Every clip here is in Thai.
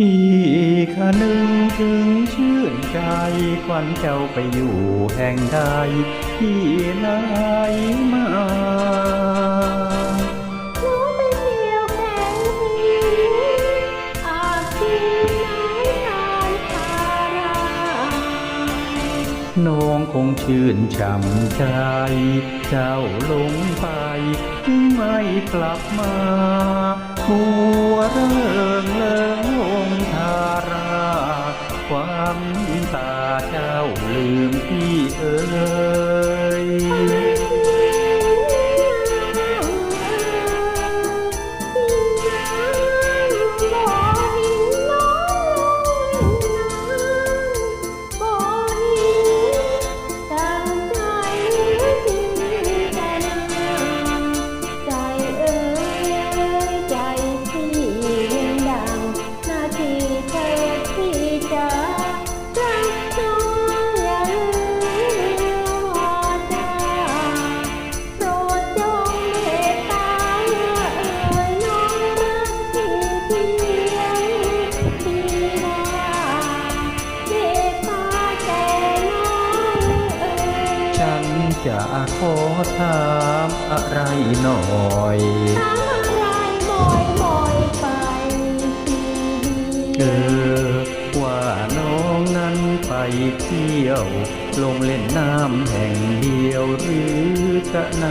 พี่คนึงถึงชื่นใจควันเจ้าไปอยู่แห่งใดที่ไหนมาหนูไปเที่ยวแข่งหินอาบที่ไหนทานทาราน้องคงชื่นช่ำใจ เจ้าหลงไปถึงไม่กลับมาหัวเริง ตาเจ้าลืมพี่เอ๋ย จะขอถามอะไรหน่อยถามอะไรบ่อยบ่อยไปเดีเออว่าน้องนั้นไปเที่ยว ลงเล่นน้ำแห่งเดียวหรือจะไหน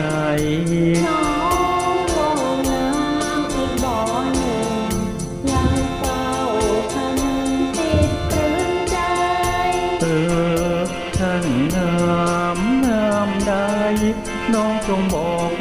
น้องจงบอก